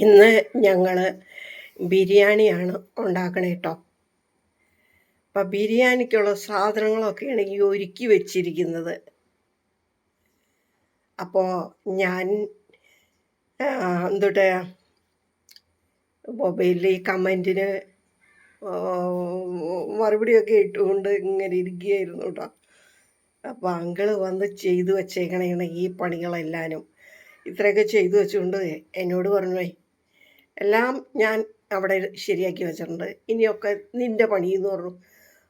ഇന്ന് ഞങ്ങൾ ബിരിയാണിയാണ് ഉണ്ടാക്കണേ കേട്ടോ അപ്പം ബിരിയാണിക്കുള്ള സാധനങ്ങളൊക്കെയാണ് ഈ ഒരുക്കി വെച്ചിരിക്കുന്നത്. അപ്പോൾ ഞാൻ എന്തുട്ട് മൊബൈലിൽ ഈ കമന്റിന് മറുപടിയൊക്കെ ഇട്ടുകൊണ്ട് ഇങ്ങനെ ഇരിക്കുകയായിരുന്നു കേട്ടോ അപ്പോൾ അങ്കിൾ വന്ന് ചെയ്തു വച്ചേക്കണേണ് ഈ പണികളെല്ലാനും. ഇത്രയൊക്കെ ചെയ്തു വെച്ചുകൊണ്ട് എന്നോട് പറഞ്ഞു എല്ലാം ഞാൻ അവിടെ ശരിയാക്കി വെച്ചിട്ടുണ്ട്. ഇനിയൊക്കെ നിന്റെ പണി എന്ന് പറഞ്ഞു.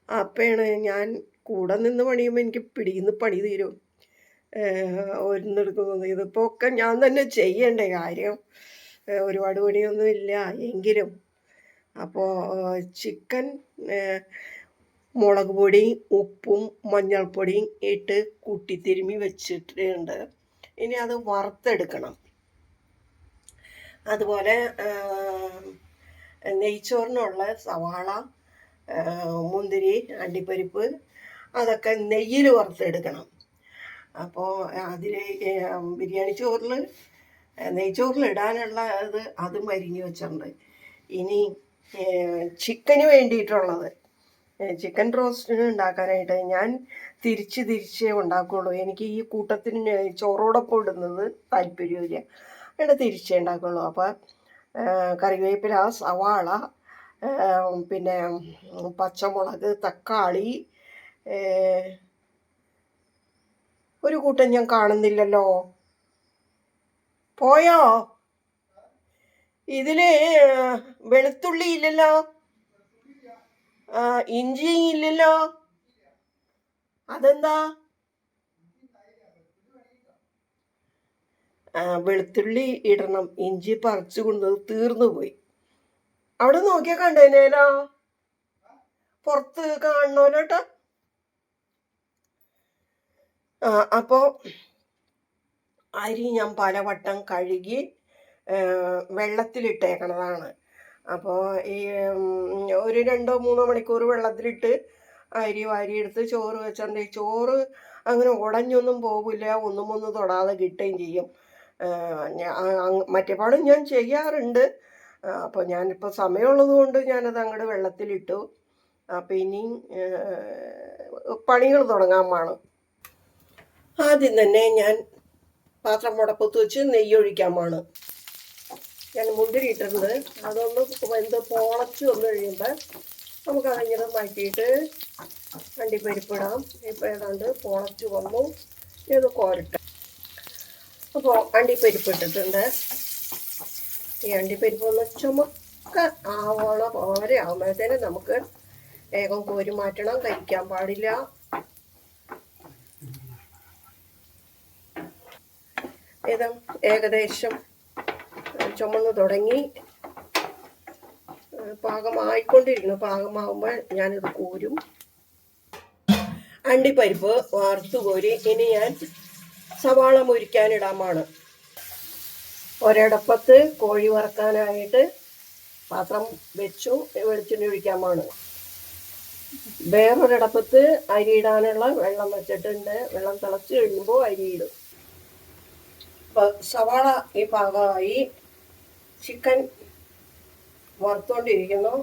അപ്പോഴാണ് ഞാൻ കൂടെ നിന്ന് പണിയുമ്പോൾ എനിക്ക് പിടിയുന്ന പണി തീരും. ഒരെണ്ണെടുക്കുന്നത് ഇതിപ്പോൾ ഒക്കെ ഞാൻ തന്നെ ചെയ്യേണ്ട കാര്യം. ഒരുപാട് പണിയൊന്നും ഇല്ല എങ്കിലും. അപ്പോൾ ചിക്കൻ മുളക് പൊടി ഉപ്പും മഞ്ഞൾപ്പൊടിയും ഇട്ട് കൂട്ടിത്തിരുമ്മി വെച്ചിട്ടുണ്ട്. ഇനി അത് വറുത്തെടുക്കണം. അതുപോലെ നെയ്ച്ചോറിനുള്ള സവാള മുന്തിരി അണ്ടിപ്പരിപ്പ് അതൊക്കെ നെയ്യിൽ വറുത്തെടുക്കണം. അപ്പോൾ അതിൽ ബിരിയാണി ചോറിൽ നെയ്ച്ചോറിൽ ഇടാനുള്ള അതും അരിഞ്ഞു വെച്ചിട്ടുണ്ട്. ഇനി ചിക്കന് വേണ്ടിയിട്ടുള്ളത്. ചിക്കൻ റോസ്റ്റിന് ഉണ്ടാക്കാനായിട്ട് ഞാൻ തിരിച്ച് തിരിച്ചേ ഉണ്ടാക്കുകയുള്ളൂ. എനിക്ക് ഈ കൂട്ടത്തിന് ചോറോടൊപ്പം ഇടുന്നത് താല്പര്യമില്ല. ഇവിടെ തിരിച്ചേ ഉണ്ടാക്കുള്ളൂ. അപ്പോൾ കറിവേപ്പില സവാള പിന്നെ പച്ചമുളക് തക്കാളി ഒരു കൂട്ടം ഞാൻ കാണുന്നില്ലല്ലോ. പോയോ? ഇതിൽ വെളുത്തുള്ളി ഇല്ലല്ലോ? ഇഞ്ചി ഇല്ലല്ലോ? അതെന്താ? വെളുത്തുള്ളി ഇടണം. ഇഞ്ചി പറിച്ചു കൊണ്ടത് തീർന്നു പോയി. അവിടെ നോക്കിയാൽ കണ്ടേനേലോ? പുറത്ത് കാണണോലോട്ടോ? അപ്പോൾ അരി ഞാൻ പലവട്ടം കഴുകി വെള്ളത്തിലിട്ടേക്കണതാണ്. അപ്പോൾ ഈ ഒരു രണ്ടോ മൂന്നോ മണിക്കൂർ വെള്ളത്തിലിട്ട് അരി വാരിയെടുത്ത് ചോറ് വെച്ചാൽ ചോറ് അങ്ങനെ ഉടഞ്ഞൊന്നും പോകില്ല. ഒന്നും ഒന്നും തൊടാതെ കിട്ടുകയും ചെയ്യും. മറ്റേ പാടും ഞാൻ ചെയ്യാറുണ്ട്. അപ്പോൾ ഞാനിപ്പോൾ സമയമുള്ളത് കൊണ്ട് ഞാനത് അങ്ങോട്ട് വെള്ളത്തിലിട്ടു. അപ്പോൾ ഇനി പണികൾ തുടങ്ങാൻ വേണം ആദ്യം തന്നെ ഞാൻ പാത്രം മുടപ്പത്ത് വെച്ച് നെയ്യൊഴിക്കാൻ വേണം ഞാൻ മുന്തിരി ഇട്ടിട്ടുണ്ട്. അതൊന്ന് വെന്ത് പോളച്ച് വന്നു കഴിയുമ്പോൾ നമുക്ക് അതിങ്ങനെ മാറ്റിയിട്ട് അണ്ടിപ്പരിപ്പിടാം ഇപ്പോൾ ഏതാണ്ട് പോളച്ച് വന്നു. ഇത് കോരട്ടെ. അപ്പോൾ അണ്ടിപ്പരിപ്പ് ഇട്ടിട്ടുണ്ട് ഈ അണ്ടിപ്പരിപ്പ് ഒന്ന് ചുമക്ക ആവണ പോലെ ആവുമ്പോഴത്തേനും നമുക്ക് വേഗം കോരി മാറ്റണം കഴിക്കാൻ പാടില്ല. ഏതാ ഏകദേശം ചുമന്ന് തുടങ്ങി. പാകമായിക്കൊണ്ടിരിക്കുന്നു. പാകമാകുമ്പോൾ ഞാനിത് കോരും. അണ്ടിപ്പരിപ്പ് വറുത്ത് കോരി. ഇനി ഞാൻ സവാള മുരിക്കാനിടാമാണ് ഒരടപ്പത്ത് കോഴി വറക്കാനായിട്ട് പാത്രം വെച്ചു വെളിച്ചെണ്ണ ഒഴിക്കാമാണ്. വേറൊരടപ്പത്ത് അരി ഇടാനുള്ള വെള്ളം വെച്ചിട്ടുണ്ട്. വെള്ളം തിളച്ച് കഴിയുമ്പോൾ അരി ഇടും സവാള ഈ പാകമായി ചിക്കൻ വറുത്തോണ്ടിരിക്കുന്നു.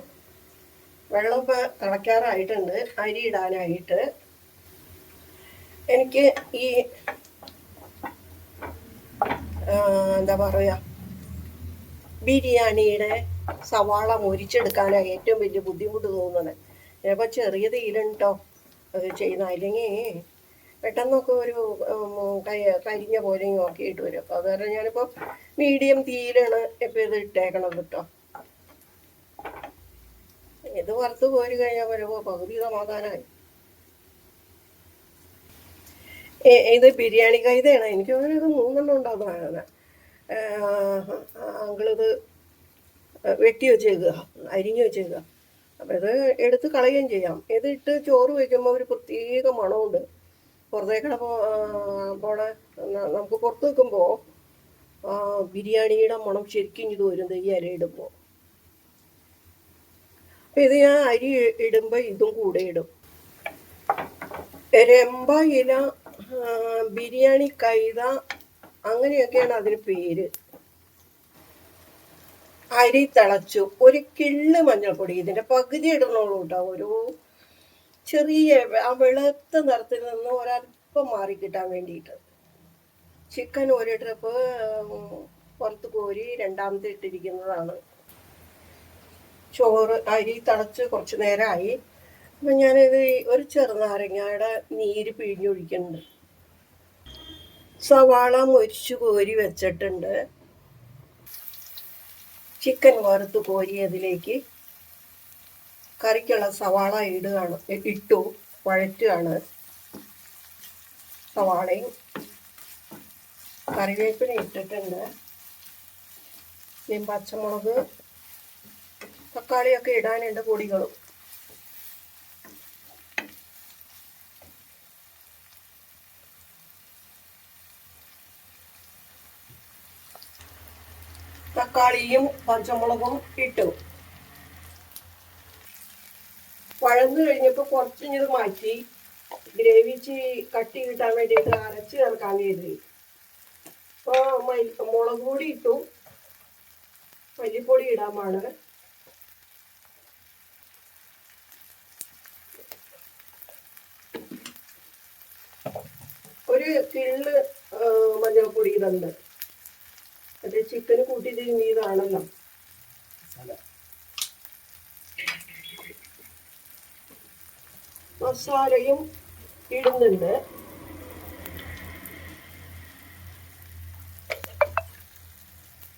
വെള്ളം ഇപ്പോൾ തിളയ്ക്കാറായിട്ടുണ്ട്. അരി ഇടാനായിട്ട് എനിക്ക് ഈ എന്താ പറയുക ബിരിയാണിയുടെ സവാള മുരിച്ചെടുക്കാനാണ് ഏറ്റവും വലിയ ബുദ്ധിമുട്ട് തോന്നുന്നത്. ചിലപ്പോൾ ചെറിയ തീലുണ്ടോ ചെയ്യുന്ന അല്ലെങ്കിൽ പെട്ടെന്നൊക്കെ ഒരു കരിഞ്ഞ പോലെ ഒക്കെ ഇട്ട് വരും. അപ്പോൾ അത് കാരണം ഞാനിപ്പോൾ മീഡിയം തീരാണ് ഇപ്പോൾ ഇത് ഇട്ടേക്കണത് കേട്ടോ ഇത് വറുത്ത് കോരി കഴിഞ്ഞാൽ വരുമ്പോൾ പകുതി സമാധാനമായി ഇത് ബിരിയാണി കൈതയാണ്. എനിക്ക് അങ്ങനെ ഇത് മൂന്നെണ്ണം ഉണ്ടാകുന്നതാണ് അങ്കിളിത് വെട്ടി വെച്ചേക്കുക. അരിഞ്ഞു വെച്ചേക്കുക. അപ്പം ഇത് എടുത്ത് കളയുകയും ചെയ്യാം. ഇത് ഇട്ട് ചോറ് വയ്ക്കുമ്പോൾ ഒരു പ്രത്യേക മണമുണ്ട്. പുറത്തേക്കട പോണ നമുക്ക് പുറത്ത് വെക്കുമ്പോൾ ബിരിയാണിയുടെ മണം ശരിക്കും ഇത് വരും ഈ ഇല ഇടുമ്പോൾ അപ്പം ഇത് ഞാൻ അരി ഇടുമ്പോൾ ഇതും കൂടെ ഇടും. രമ്പ ഇല ബിരിയാണി കൈത അങ്ങനെയൊക്കെയാണ് അതിന് പേര്. അരി തിളച്ചു ഒരു കിള്ള് മഞ്ഞൾപ്പൊടി ഇതിന്റെ പകുതി ഇടണോളൂ കേട്ടോ ഒരു ചെറിയ ആ വെളുത്ത നിറത്തിൽ നിന്ന് ഒരല്പം മാറി കിട്ടാൻ വേണ്ടിയിട്ട്. ചിക്കൻ ഒരു ട്രിപ്പ് പുറത്ത് കോരി രണ്ടാമത്തെ ഇട്ടിരിക്കുന്നതാണ്. ചോറ് അരി തിളച്ച് കുറച്ച് നേരമായി അപ്പം ഞാനിത് ഒരു ചെറുനാരങ്ങയുടെ നീര് പിഴിഞ്ഞൊഴിക്കുന്നുണ്ട്. സവാള മുരിച്ചു കോരി വെച്ചിട്ടുണ്ട്. ചിക്കൻ വറുത്ത് കോരിയതിലേക്ക് കറിക്കുള്ള സവാള ഇടുകയാണ്. ഇട്ടു. വഴറ്റുകയാണ്. സവാളയും കറിവേപ്പില ഇട്ടിട്ടുണ്ട്. പച്ചമുളക് തക്കാളിയൊക്കെ ഇടാനുണ്ട് പൊടികളും. തക്കാളിയും പച്ചമുളകും ഇട്ടു. വഴന്നു കഴിഞ്ഞപ്പോൾ കുറച്ചിഞ്ഞത് മാറ്റി. ഗ്രേവി കട്ടി കിട്ടാൻ വേണ്ടിയിട്ട് അരച്ച് ചേർക്കാൻ കരുതി. അപ്പോൾ മുളക് പൊടി ഇട്ടു. മല്ലിപ്പൊടി ഇടാമാണ് ഒരു കിള്ള് മഞ്ഞൾപ്പൊടി ഇടുന്നുണ്ട്. അത് ചിക്കന് കൂട്ടി തിരുമ്മിയതാണല്ലോ മസാലയും ഇടുന്നുണ്ട്.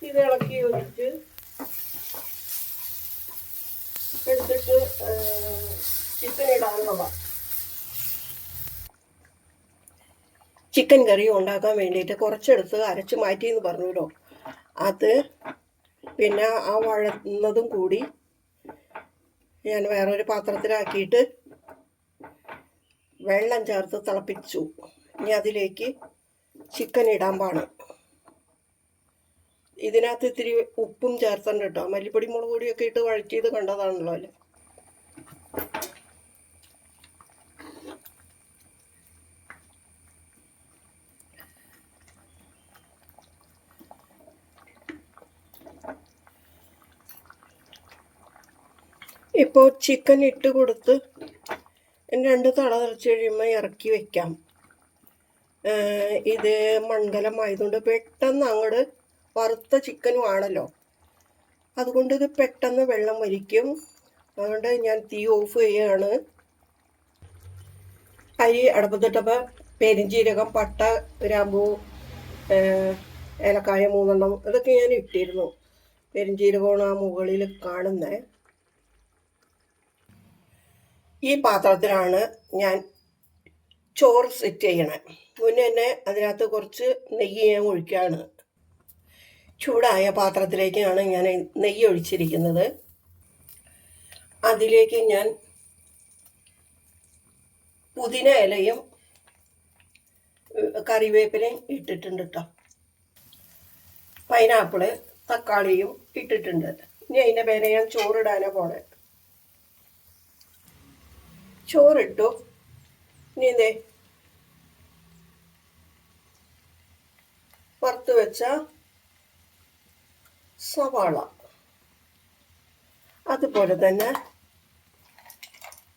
ഇത് ഇളക്കി യോജിച്ച് എടുത്തിട്ട് ചിക്കൻ ഇടാനുള്ള ചിക്കൻ കറി ഉണ്ടാക്കാൻ വേണ്ടിയിട്ട് കുറച്ചെടുത്ത് അരച്ച് മാറ്റിയെന്ന് പറഞ്ഞല്ലോ അത് പിന്നെ ആ വഴന്നതും കൂടി ഞാൻ വേറൊരു പാത്രത്തിലാക്കിയിട്ട് വെള്ളം ചേർത്ത് തിളപ്പിച്ചു. ഇനി അതിലേക്ക് ചിക്കൻ ഇടാൻ പാണ് ഇതിനകത്ത് ഇത്തിരി ഉപ്പും ചേർത്തണ്ട് കേട്ടോ. മല്ലിപ്പൊടി മുളക് പൊടിയൊക്കെ ഇട്ട് വഴറ്റിയത് കണ്ടതാണല്ലോ അല്ലേ? ഇപ്പോൾ ചിക്കൻ ഇട്ട് കൊടുത്ത് രണ്ട് തള തിളച്ച് കഴിയുമ്പോൾ ഇറക്കി വെക്കാം. ഇത് മൺകലമായതുകൊണ്ട് പെട്ടെന്ന് അങ്ങോട്ട് വറുത്ത ചിക്കനും ആണല്ലോ അതുകൊണ്ട് ഇത് പെട്ടെന്ന് വെള്ളം വലിക്കും അതുകൊണ്ട് ഞാൻ തീ ഓഫ് ചെയ്യുകയാണ് അരി അടപ്പത്തിട്ടപ്പോൾ പെരിഞ്ചീരകം പട്ട ഗ്രാമ്പൂ ഏലക്കായ മൂന്നെണ്ണം ഇതൊക്കെ ഞാൻ ഇട്ടിരുന്നു. പെരിഞ്ചീരകമാണ് ആ മുകളിൽ കാണുന്നത് ഈ പാത്രത്തിലാണ് ഞാൻ ചോറ് സെറ്റ് ചെയ്യണേ. മുന്നേ തന്നെ അതിനകത്ത് കുറച്ച് നെയ്യ് ഞാൻ ഒഴിക്കുകയാണ് ചൂടായ പാത്രത്തിലേക്കാണ് ഞാൻ നെയ്യ് ഒഴിച്ചിരിക്കുന്നത്. അതിലേക്ക് ഞാൻ പുതിന ഇലയും കറിവേപ്പിലയും ഇട്ടിട്ടുണ്ട് കേട്ടോ പൈനാപ്പിൾ തക്കാളിയും ഇട്ടിട്ടുണ്ട്. ഇനി അതിന്റെ പേരെ ഞാൻ ചോറിടാനാണ് പോണേ. ചോറിട്ടു. ഇനി വറുത്ത് വെച്ച സവാള. അതുപോലെ തന്നെ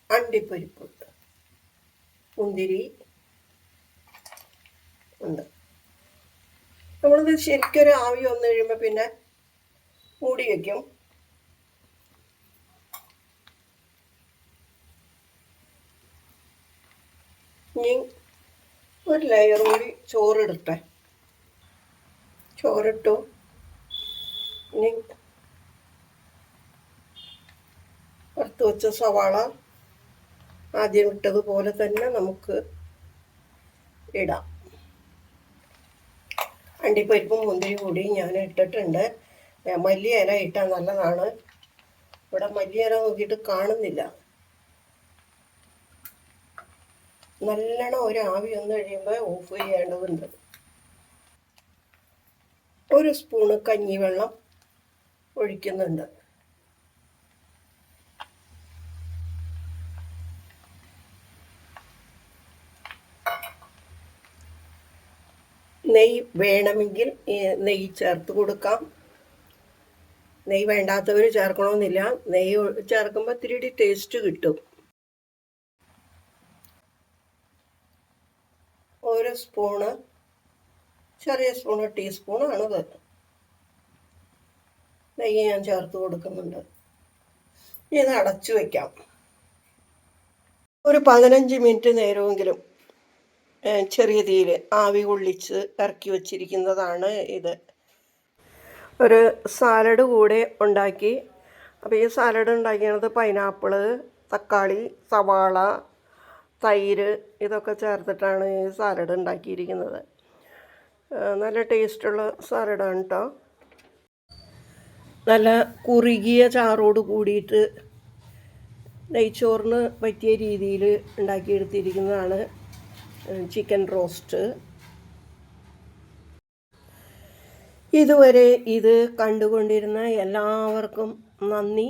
അണ്ടിപ്പരിപ്പ് മുന്തിരി ഉണ്ട്. നമ്മളിത് ശരിക്കൊരു ആവി വന്നു കഴിയുമ്പോൾ പിന്നെ മൂടി വയ്ക്കും ഇനി ഒരു ലെയർ കൂടി ചോറിടട്ടെ. ചോറിട്ടു. ഇനി വറുത്ത് വെച്ച സവാള ആദ്യം ഇട്ടതുപോലെ തന്നെ നമുക്ക് ഇടാം. അണ്ടിപ്പരിപ്പും മുന്തിരി കൂടി ഞാൻ ഇട്ടിട്ടുണ്ട്. മല്ലിയില ഇട്ടാൽ നല്ലതാണ്. ഇവിടെ മല്ലിയില നോക്കിയിട്ട് കാണുന്നില്ല. നല്ലോണം ഒരു ആവി വന്ന് കഴിയുമ്പോൾ ഓഫ് ചെയ്യേണ്ടതുണ്ട്. ഒരു സ്പൂണ് കഞ്ഞിവെള്ളം ഒഴിക്കുന്നുണ്ട്. നെയ് വേണമെങ്കിൽ നെയ്യ് ചേർത്ത് കൊടുക്കാം. നെയ്യ് വേണ്ടാത്തവർ ചേർക്കണമെന്നില്ല. നെയ്യ് ചേർക്കുമ്പോൾ ഇത്തിരി ടേസ്റ്റ് കിട്ടും. ഒരു സ്പൂണ് ചെറിയ സ്പൂണ് ടീസ്പൂണാണിത് നെയ്യ് ഞാൻ ചേർത്ത് കൊടുക്കുന്നുണ്ട്. ഇത് അടച്ചു വയ്ക്കാം ഒരു പതിനഞ്ച് മിനിറ്റ് നേരമെങ്കിലും ചെറിയ തീയിൽ ആവി കൊള്ളിച്ച് ഇറക്കി വച്ചിരിക്കുന്നതാണ് ഇത്. ഒരു സാലഡ് കൂടെ ഉണ്ടാക്കി. അപ്പോൾ ഈ സാലഡ് ഉണ്ടാക്കിയത് പൈനാപ്പിൾ തക്കാളി സവാള തൈര് ഇതൊക്കെ ചേർത്തിട്ടാണ് ഈ സാലഡ് ഉണ്ടാക്കിയിരിക്കുന്നത്. നല്ല ടേസ്റ്റുള്ള സാലഡാണ് കേട്ടോ നല്ല കുറുകിയ ചാറോട് കൂടിയിട്ട് നെയ്ച്ചോറിന് പറ്റിയ രീതിയിൽ ഉണ്ടാക്കിയെടുത്തിരിക്കുന്നതാണ് ചിക്കൻ റോസ്റ്റ്. ഇതുവരെ ഇത് കണ്ടുകൊണ്ടിരുന്ന എല്ലാവർക്കും നന്ദി.